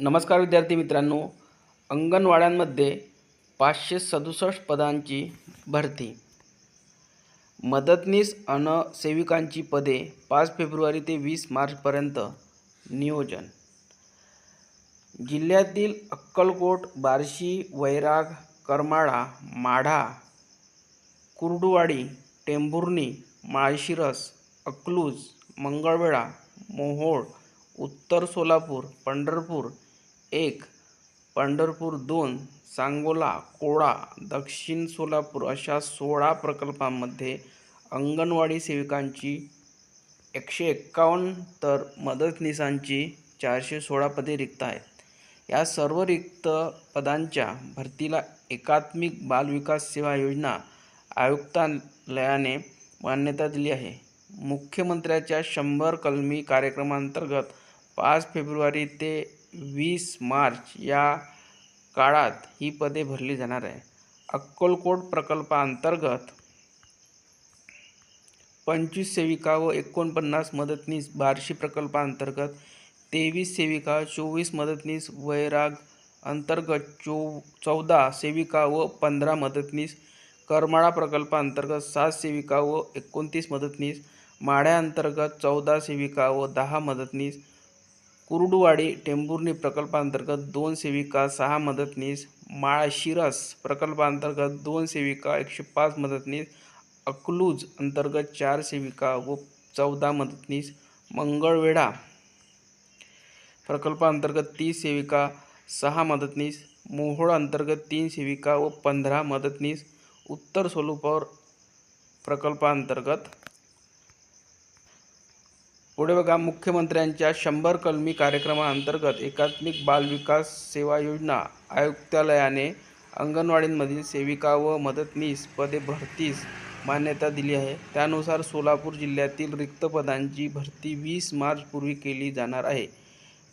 नमस्कार विद्यार्थी मित्रांनो. अंगणवाड्यांमध्ये पाचशे सदुसष्ट पदांची भरती. मदतनीस अन सेविकांची पदे पाच फेब्रुवारी ते वीस मार्चपर्यंत नियोजन. जिल्ह्यातील अक्कलकोट बार्शी वैराग करमाळा माढा कुर्डुवाडी टेंभुर्णी माळशिरस अकलूज मंगळवेढा मोहोळ उत्तर सोलापूर पंढरपूर एक पंढरपूर दोन सांगोला कोळा दक्षिण सोलापूर अशा सोळा प्रकल्पांमध्ये अंगणवाडी सेविकांची एकशे एक्कावन्न तर मदतनीसांची चारशे सोळा पदे रिक्त आहेत. या सर्व रिक्त पदांच्या भरतीला एकात्मिक बालविकास सेवा योजना आयुक्तालयाने मान्यता दिली आहे. मुख्यमंत्र्याच्या शंभर कलमी कार्यक्रमांतर्गत पाच फेब्रुवारी ते वीस मार्च या काळात ही पदे भरली जाणार आहे. अक्कलकोट प्रकल्पाअंतर्गत पंचवीस सेविका व एकोणपन्नास मदतनीस बार्शी प्रकल्पाअंतर्गत तेवीस सेविका चोवीस मदतनीस वैराग अंतर्गत चौ चौदा सेविका व पंधरा मदतनीस करमाळा प्रकल्पाअंतर्गत सात सेविका व एकोणतीस मदतनीस माढ्याअंतर्गत चौदा सेविका व दहा मदतनीस कुर्डुवाडी टेंभुर्णी प्रकल्पांतर्गत दोन सेविका सहा मदतनीस माळशिरस प्रकल्पांतर्गत दोन सेविका एकशे पाच मदतनीस अकलूज अंतर्गत चार सेविका व चौदा मदतनीस मंगळवेढा प्रकल्पांतर्गत तीस सेविका सहा मदतनीस मोहोळ अंतर्गत तीन सेविका व पंधरा मदतनीस उत्तर सोलापूर प्रकल्पांतर्गत पुढे बघा मुख्यमंत्र्यांच्या शंभर कलमी कार्यक्रमाअंतर्गत एकात्मिक बाल विकास सेवा योजना आयुक्तालयाने अंगणवाडींमधील सेविका व मदतनीस पदे भरतीस मान्यता दिली आहे. त्यानुसार सोलापूर जिल्ह्यातील रिक्त पदांची भरती वीस मार्चपूर्वी केली जाणार आहे.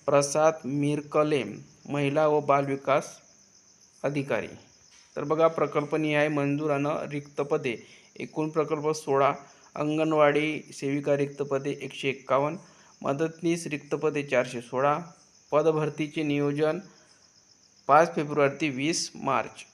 प्रसाद मिरकले महिला व बालविकास अधिकारी. तर बघा प्रकल्पनिहाय मंजूर आणि रिक्त पदे. एकूण प्रकल्प सोळा अंगणवाडी सेविका रिक्तपदे एकशे एक्कावन्न मदतनीस रिक्तपदे चारशे सोळा पदभरतीचे नियोजन पाच फेब्रुवारी ते वीस मार्च.